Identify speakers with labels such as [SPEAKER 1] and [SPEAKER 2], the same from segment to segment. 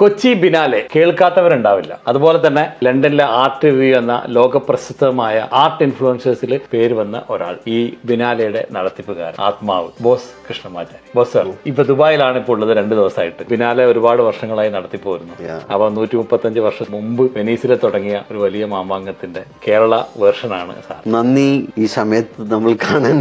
[SPEAKER 1] Kochi biennale കേൾക്കാത്തവരുണ്ടാവില്ല. അതുപോലെ തന്നെ ലണ്ടനിലെ ആർട്ട് റിവ്യൂ എന്ന ലോകപ്രസിദ്ധമായ ആർട്ട് ഇൻഫ്ലുവൻസേഴ്സിൽ പേര് വന്ന ഒരാൾ ഈ ബിനാലയുടെ നടത്തിപ്പുകാരൻ ആത്മാവ് ബോസ് കൃഷ്ണമാചാരി. ബോസ് സാർ ഇപ്പൊ ദുബായിലാണ് ഇപ്പോൾ ഉള്ളത് രണ്ട് ദിവസമായിട്ട്. ബിനാലെ ഒരുപാട് വർഷങ്ങളായി നടത്തിപ്പോരുന്നു അപ്പൊ നൂറ്റി മുപ്പത്തഞ്ച് വർഷം മുമ്പ് വെനീസിലെ തുടങ്ങിയ ഒരു വലിയ മാമാങ്കത്തിന്റെ കേരള വേർഷനാണ് സാർ.
[SPEAKER 2] നന്ദി ഈ സമയത്ത് നമ്മൾ കാണാൻ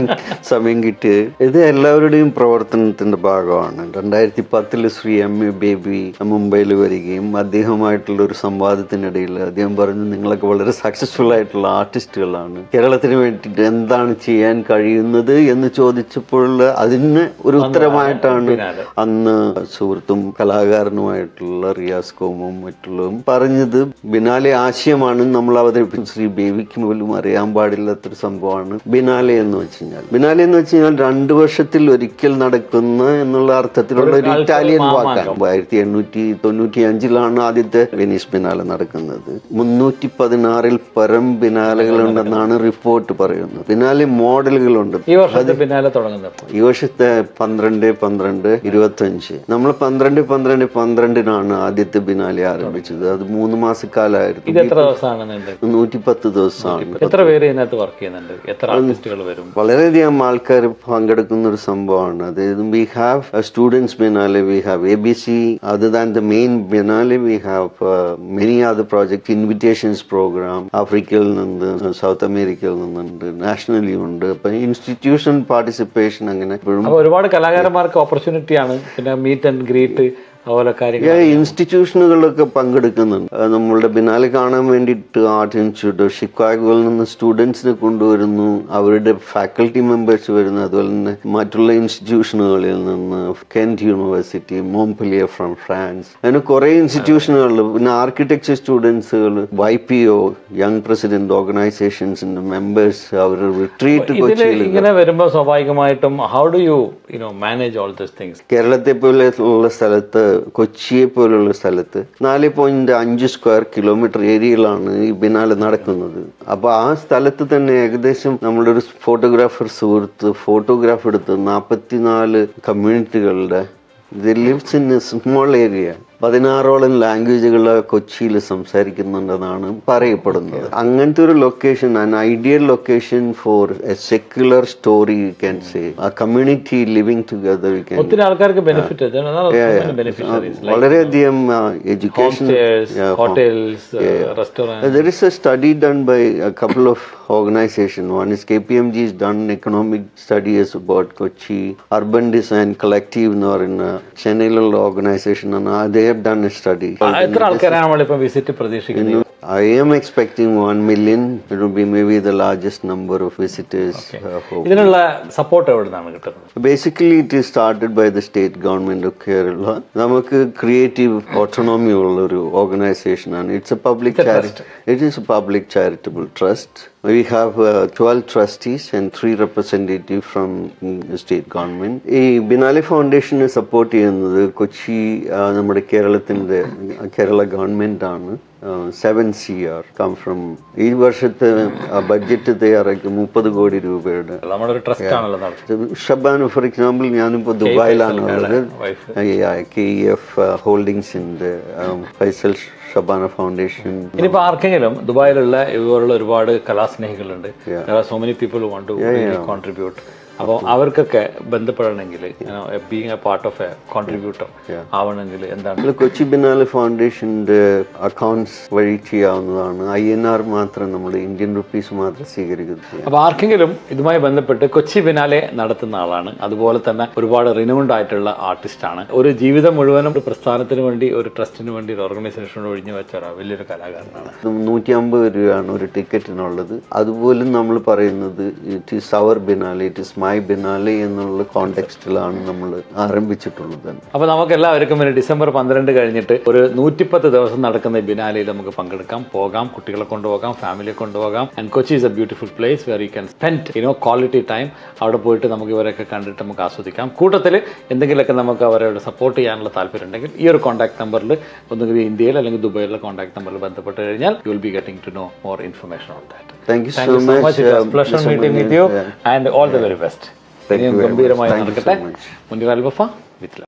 [SPEAKER 2] സമയം കിട്ടി ഇത് എല്ലാവരുടെയും പ്രവർത്തനത്തിന്റെ ഭാഗമാണ്. രണ്ടായിരത്തി പത്തിൽ ശ്രീ എം എ ബേബി മുംബൈയിൽ വരികയും അദ്ദേഹമായിട്ടുള്ള ഒരു സംവാദത്തിനിടയിൽ അദ്ദേഹം പറഞ്ഞു നിങ്ങളൊക്കെ വളരെ സക്സസ്ഫുൾ ആയിട്ടുള്ള ആർട്ടിസ്റ്റുകളാണ് കേരളത്തിന് വേണ്ടിയിട്ട് എന്താണ് ചെയ്യാൻ കഴിയുന്നത്? എന്ന് ചോദിച്ചപ്പോൾ അതിന് ഒരു ഉത്തരമായിട്ടാണ്. അന്ന് സുഹൃത്തും കലാകാരനുമായിട്ടുള്ള റിയാസ് കോമും മറ്റുള്ളതും പറഞ്ഞത് ബിനാലെ ആശയമാണ് നമ്മൾ അവതരിപ്പിച്ച ശ്രീ ബേബിക്ക് പോലും അറിയാൻ പാടില്ലാത്തൊരു സംഭവമാണ് ബിനാലെ എന്ന് വെച്ച് കഴിഞ്ഞാൽ. ബിനാലെ എന്ന് വെച്ച് കഴിഞ്ഞാൽ രണ്ടു വർഷത്തിൽ ഒരിക്കൽ നടക്കുന്ന എന്നുള്ള അർത്ഥത്തിലുള്ള ഒരു ഇറ്റാലിയൻ വാക്കാണ്. ആയിരത്തി എണ്ണൂറ്റി തൊണ്ണൂറ്റി അഞ്ചിലാണ് ആദ്യത്തെ വെനീസ് ബിനാല നടക്കുന്നത്. മുന്നൂറ്റി പതിനാറിൽ പരം ബിനാലകൾ ഉണ്ടെന്നാണ് റിപ്പോർട്ട് പറയുന്നത്. ബിനാലെ മോഡലുകളുണ്ട്.
[SPEAKER 1] ഈ വർഷത്തെ
[SPEAKER 2] പന്ത്രണ്ട് പന്ത്രണ്ട് ഇരുപത്തി അഞ്ച് നമ്മൾ പന്ത്രണ്ട് പന്ത്രണ്ട് പന്ത്രണ്ടിനാണ് ആദ്യത്തെ ബിനാലെ ആരംഭിച്ചത്. അത് മൂന്ന് മാസക്കാലായിരുന്നു
[SPEAKER 1] നൂറ്റി
[SPEAKER 2] പത്ത് ദിവസമാണ്
[SPEAKER 1] എത്ര പേര് ഇതിനകത്ത് വർക്ക് ചെയ്യുന്നുണ്ട്? എത്ര ആർട്ടിസ്റ്റുകൾ വരും?
[SPEAKER 2] വളരെയധികം ആൾക്കാർ പങ്കെടുക്കുന്ന ഒരു സംഭവമാണ്. അതായത് we have students biennale we have A B C അത് than the main biennale we have many other project invitations program ആഫ്രിക്കയിൽ നിന്ന് സൗത്ത് അമേരിക്കയിൽ നിന്നുണ്ട് നാഷണലി ഉണ്ട്. അപ്പൊ ഇൻസ്റ്റിറ്റ്യൂഷൻ പാർട്ടിസിപ്പേഷൻ അങ്ങനെ
[SPEAKER 1] ഒരുപാട് കലാകാരന്മാർക്ക് ഓപ്പർച്യൂണിറ്റി ആണ്. പിന്നെ മീറ്റ് ആൻഡ് ഗ്രീറ്റ് അതുപോലെ കാര്യങ്ങൾ
[SPEAKER 2] ഇൻസ്റ്റിറ്റ്യൂഷനുകളിലൊക്കെ പങ്കെടുക്കുന്നുണ്ട്. നമ്മളുടെ ബിനാലെ കാണാൻ വേണ്ടിയിട്ട് ആർട്ട് ഇൻസ്റ്റിറ്റ്യൂട്ട് ഷിക്കാഗോയിൽ നിന്ന് സ്റ്റുഡൻസിനെ കൊണ്ടുവരുന്നു അവരുടെ ഫാക്കൽറ്റി മെമ്പേഴ്സ് വരുന്നു അതുപോലെ തന്നെ മറ്റുള്ള ഇൻസ്റ്റിറ്റ്യൂഷനുകളിൽ നിന്ന് Kent university Montpellier from France അങ്ങനെ കുറേ ഇൻസ്റ്റിറ്റ്യൂഷനുകളിൽ പിന്നെ architecture സ്റ്റുഡൻസുകൾ Y P O young president ഓർഗനൈസേഷൻസിന്റെ members അവർ റിട്രീറ്റ് കൊച്ചിയിൽ
[SPEAKER 1] ഇങ്ങനെ വരുമ്പോൾ സ്വാഭാവികമായിട്ടും how do you you know manage all this things
[SPEAKER 2] കേരളത്തെ പോലെ ഉള്ള സ്ഥലത്ത് കൊച്ചിയെ പോലുള്ള സ്ഥലത്ത് നാല് പോയിന്റ് അഞ്ച് സ്ക്വയർ കിലോമീറ്റർ ഏരിയയിലാണ് ഈ ബിനാലെ നടക്കുന്നത്. അപ്പൊ ആ സ്ഥലത്ത് തന്നെ ഏകദേശം നമ്മുടെ ഒരു ഫോട്ടോഗ്രാഫർ സുഹൃത്ത് ഫോട്ടോഗ്രാഫ് എടുത്ത് നാൽപ്പത്തിനാല് കമ്മ്യൂണിറ്റികളുടെ lives in a small area പതിനാറോളം ലാംഗ്വേജുകൾ കൊച്ചിയിൽ സംസാരിക്കുന്നുണ്ടെന്നാണ് പറയപ്പെടുന്നത്. അങ്ങനത്തെ ഒരു location an ideal location for a secular story you can say ആ community living together you can
[SPEAKER 1] ഒത്തിരി ആൾക്കാർക്ക് ബെനിഫിറ്റ് ബെനിഫിഷ്യറീസ്
[SPEAKER 2] വളരെയധികം education
[SPEAKER 1] hotels
[SPEAKER 2] study done by couple of organisation one is K P M G is done economic studies about Kochi, Urban Design Collective എന്ന് പറയുന്ന ചെന്നൈയിലുള്ള organisation ആണ്. they have done study.
[SPEAKER 1] എത്ര ആൾക്കാരാണ് നമ്മളിപ്പോ വിസിറ്റ് പ്രതീക്ഷിക്കുന്നത്
[SPEAKER 2] I am expecting one million. It will be maybe the largest number of visitors. uh, for-
[SPEAKER 1] ഇതിനുള്ള support എവിടെ നിന്നാണ് കിട്ടുന്നത്?
[SPEAKER 2] Basically it is started by the state government of Kerala നമുക്ക് creative autonomy ഉള്ള ഒരു ഓർഗനൈസേഷൻ ആണ് it's a public it is a public charitable trust we have twelve trustees and three representative from state government ഈ biennale ഫൗണ്ടേഷനെ support ചെയ്യുന്നത് കൊച്ചി ആ, നമ്മുടെ കേരളത്തിന്റെ കേരള ഗവൺമെന്റ് ആണ്. Seven C R come from ഈ വർഷത്തെ ബഡ്ജറ്റ് തയ്യാറാക്കി മുപ്പത് കോടി രൂപയുടെ ഷബാൻ ഫോർ എക്സാമ്പിൾ ഞാനിപ്പോൾ ദുബായിലാണ് ഉള്ളത്. കെ ഇ എഫ് ഹോൾഡിങ്സിന്റെ ഫൈസൽ ഷബാന ഫൗണ്ടേഷൻ
[SPEAKER 1] ഇനിയിപ്പോ ആർക്കെങ്കിലും ദുബായിലുള്ള ഇതുപോലുള്ള ഒരുപാട് കലാസ്നേഹികളുണ്ട്. So many people want to contribute അപ്പോൾ അവർക്കൊക്കെ ബന്ധപ്പെടണമെങ്കിൽ being a part of a contributor ആവണമെങ്കിൽ എന്താണ്?
[SPEAKER 2] കൊച്ചി ബിനാലെ ഫൗണ്ടേഷന്റെ അക്കൗണ്ട്സ് വഴി ചെയ്യാവുന്നതാണ്. ഐ എൻ ആർ മാത്രം നമ്മൾ ഇന്ത്യൻ റുപ്പീസ് മാത്രം സ്വീകരിക്കുന്നു
[SPEAKER 1] അപ്പോൾ ആർക്കെങ്കിലും ഇതുമായി ബന്ധപ്പെട്ട് കൊച്ചി ബിനാലെ നടത്തുന്ന ആളാണ്. അതുപോലെ തന്നെ ഒരുപാട് റിനൗണ്ട് ആയിട്ടുള്ള ആർട്ടിസ്റ്റാണ് ഒരു ജീവിതം മുഴുവനും ഒരു പ്രസ്ഥാനത്തിന് വേണ്ടി ഒരു ട്രസ്റ്റിന് വേണ്ടി ഒരു ഓർഗനൈസേഷനോട് ഒഴിഞ്ഞു വെച്ച ഒരു വലിയൊരു കലാകാരനാണ്.
[SPEAKER 2] നൂറ്റി അമ്പത് രൂപയാണ് ഒരു ടിക്കറ്റിനുള്ളത് അതുപോലും നമ്മൾ പറയുന്നത് it is our biennale it is my biennale എന്നുള്ള കോണ്ടെക്സ്റ്റിലാണ് നമ്മൾ ആരംഭിച്ചിട്ടുള്ളത്. തന്നെ
[SPEAKER 1] അപ്പോൾ നമുക്ക് എല്ലാവർക്കും വേണ്ടി ഡിസംബർ പന്ത്രണ്ട് കഴിഞ്ഞിട്ട് ഒരു നൂറ്റിപ്പത്ത് ദിവസം നടക്കുന്ന ബിനാലിയിൽ നമുക്ക് പങ്കെടുക്കാം. പോകാം കുട്ടികളെ കൊണ്ടുപോകാം ഫാമിലിയെ കൊണ്ടുപോകാം. And Kochi is a beautiful place where you can spend you know quality time അവിടെ പോയിട്ട് നമുക്ക് ഇവരൊക്കെ കണ്ടിട്ട് നമുക്ക് ആസ്വദിക്കാം. കൂട്ടത്തിൽ എന്തെങ്കിലുമൊക്കെ നമുക്ക് അവരോട് സപ്പോർട്ട് ചെയ്യാനുള്ള താല്പര്യം ഉണ്ടെങ്കിൽ ഈ ഒരു കോൺടാക്ട് നമ്പറിൽ ഒന്നുകിൽ ഇന്ത്യയിൽ അല്ലെങ്കിൽ ദുബൈയിലെ കോൺടാക്ട് നമ്പറിൽ ബന്ധപ്പെട്ട് കഴിഞ്ഞാൽ you will be getting to know more information on that
[SPEAKER 2] thank you so
[SPEAKER 1] much pleasure meeting with you and all the very best ഇനിയും. ഗംഭീരമായി നടക്കട്ടെ
[SPEAKER 2] much.
[SPEAKER 1] അൽബഫ വിത്ത്